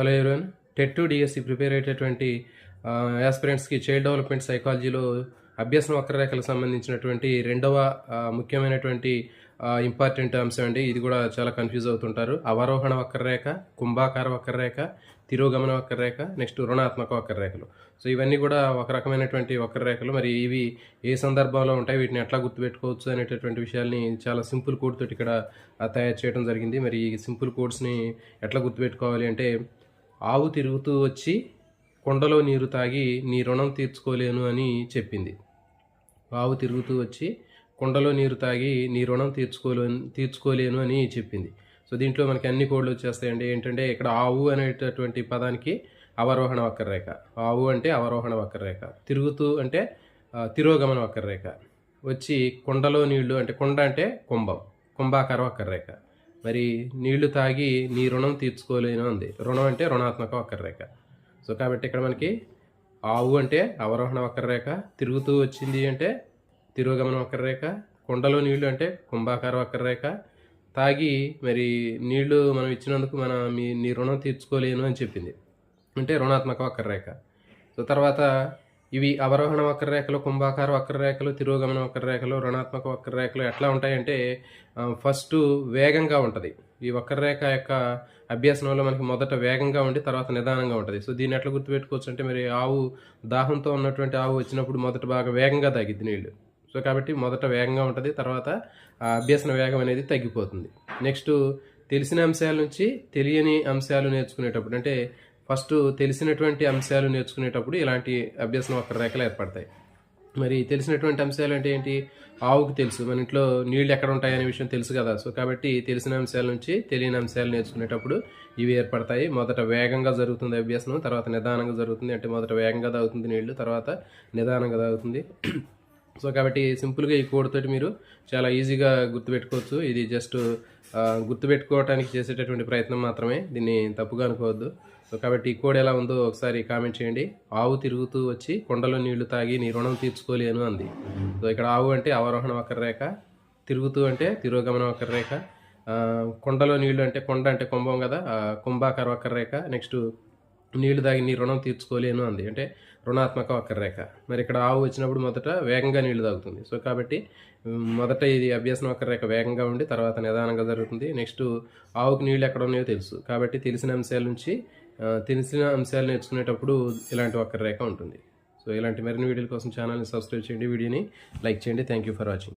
Hello everyone TET to DSC prepare అయ్యేటటువంటి యాస్పిరెంట్స్కి child development సైకాలజీలో అభ్యసన వక్రరేఖలకు సంబంధించినటువంటి రెండవ uh, ముఖ్యమైనటువంటి uh, ఇంపార్టెంట్ అంశం అండి. ఇది కూడా చాలా కన్ఫ్యూజ్ అవుతుంటారు. అవరోహణ వక్రరేఖ కుంభాకార వక్రరేఖ తిరోగమన వక్రరేఖ నెక్స్ట్ రుణాత్మక వక్రరేఖలు. సో ఇవన్నీ కూడా ఒక రకమైనటువంటి వక్రరేఖలు. మరి ఇవి ఏ సందర్భంలో ఉంటాయి? వీటిని ఎట్లా గుర్తుపెట్టుకోవచ్చు అనేటటువంటి విషయాల్ని చాలా సింపుల్ కోడ్ తోటి ఇక్కడ uh, తయారు చేయడం జరిగింది. మరి ఈ సింపుల్ కోడ్స్ని ఎట్లా గుర్తుపెట్టుకోవాలి అంటే ఆవు తిరుగుతూ వచ్చి కొండలో నీరు తాగి నీ రుణం తీర్చుకోలేను అని చెప్పింది. ఆవు తిరుగుతూ వచ్చి కొండలో నీరు తాగి నీ రుణం తీర్చుకోలే తీర్చుకోలేను అని చెప్పింది. సో దీంట్లో మనకి అన్ని కోడ్లు వచ్చేస్తాయండి. ఏంటంటే ఇక్కడ ఆవు అనేటటువంటి పదానికి అవరోహణ వక్రరేఖ. ఆవు అంటే అవరోహణ వక్రరేఖ. తిరుగుతూ అంటే తిరోగమన వక్రరేఖ. వచ్చి కొండలో నీళ్ళు అంటే కొండ అంటే కుంభం కుంభాకార వక్రరేఖ. మరి నీళ్ళు తాగి నీ రుణం తీర్చుకోలేను అంది. రుణం అంటే రుణాత్మక వక్రరేఖ. సో కాబట్టి ఇక్కడ మనకి ఆవు అంటే అవరోహణ వక్రరేఖ తిరుగుతూ వచ్చింది అంటే తిరోగమన వక్రరేఖ కొండలో నీళ్ళు అంటే కుంభాకార వక్రరేఖ. తాగి మరి నీళ్ళు మనం ఇచ్చినందుకు మన మీ నీ రుణం తీర్చుకోలేను అని చెప్పింది. అంటే రుణాత్మక వక్రరేఖ. సో తర్వాత ఇవి అవరోహణ వక్రరేఖలు కుంభాకార వక్రరేఖలు తిరోగమన వక్రరేఖలు రుణాత్మక వక్రరేఖలు ఎట్లా ఉంటాయంటే ఫస్ట్ వేగంగా ఉంటుంది. ఈ వక్రరేఖ యొక్క అభ్యాసంలో మనకి మొదట వేగంగా ఉండి తర్వాత నిదానంగా ఉంటుంది. సో దీన్ని ఎట్లా గుర్తుపెట్టుకోవచ్చు అంటే మరి ఆవు దాహంతో ఉన్నటువంటి ఆవు వచ్చినప్పుడు మొదట బాగా వేగంగా తగ్గిద్ది నీళ్ళు సో కాబట్టి మొదట వేగంగా ఉంటుంది తర్వాత అభ్యసన వేగం అనేది తగ్గిపోతుంది. నెక్స్ట్ తెలిసిన అంశాల నుంచి తెలియని అంశాలు నేర్చుకునేటప్పుడు అంటే ఫస్ట్ తెలిసినటువంటి అంశాలు నేర్చుకునేటప్పుడు ఇలాంటి అభ్యసన వక్రరేఖలు ఏర్పడతాయి. మరి తెలిసినటువంటి అంశాలు అంటే ఏంటి? ఆవుకు తెలుసు. మన ఇంట్లో నీళ్ళు ఎక్కడ ఉంటాయనే విషయం తెలుసు కదా. సో కాబట్టి తెలిసిన అంశాల నుంచి తెలియని అంశాలు నేర్చుకునేటప్పుడు ఇవి ఏర్పడతాయి. మొదట వేగంగా జరుగుతుంది అభ్యాసం తర్వాత నిదానంగా జరుగుతుంది. అంటే మొదట వేగంగా తాగుతుంది నీళ్ళు తర్వాత నిదానంగా తాగుతుంది. సో కాబట్టి సింపుల్గా ఈ కోడ్ తోటి మీరు చాలా ఈజీగా గుర్తుపెట్టుకోవచ్చు. ఇది జస్ట్ గుర్తుపెట్టుకోవడానికి చేసేటటువంటి ప్రయత్నం మాత్రమే. దీన్ని తప్పుగా అనుకోవద్దు. సో కాబట్టి ఈ కోడ్ ఎలా ఉందో ఒకసారి కామెంట్ చేయండి. ఆవు తిరుగుతూ వచ్చి కొండలో నీళ్ళు తాగి నీ రుణం తీర్చుకోలేను అంది. సో ఇక్కడ ఆవు అంటే అవరోహణ వక్రరేఖ తిరుగుతూ అంటే తిరోగమన వక్రరేఖ రేఖ కొండలో నీళ్ళు అంటే కొండ అంటే కుంభం కదా కుంభాకర కుంభాకార వక్రరేఖ నెక్స్ట్ నీళ్ళు తాగి నీ రుణం తీర్చుకోలేను అంది. అంటే రుణాత్మక వక్రరేఖ మరి ఇక్కడ ఆవు వచ్చినప్పుడు మొదట వేగంగా నీళ్ళు తాగుతుంది. సో కాబట్టి మొదట ఇది అభ్యాసన వక్రరేఖ వేగంగా ఉండి తర్వాత నిదానంగా జరుగుతుంది. నెక్స్ట్ ఆవుకు నీళ్ళు ఎక్కడ ఉన్నాయో తెలుసు. కాబట్టి తెలిసిన అంశాల నుంచి తెలిసిన అంశాలు నేర్చుకునేటప్పుడు ఇలాంటి వక్రరేఖ ఉంటుంది. సో ఇలాంటి మరిన్ని వీడియోల కోసం ఛానల్ని సబ్స్క్రైబ్ చేయండి. వీడియోని లైక్ చేయండి. Thank you for watching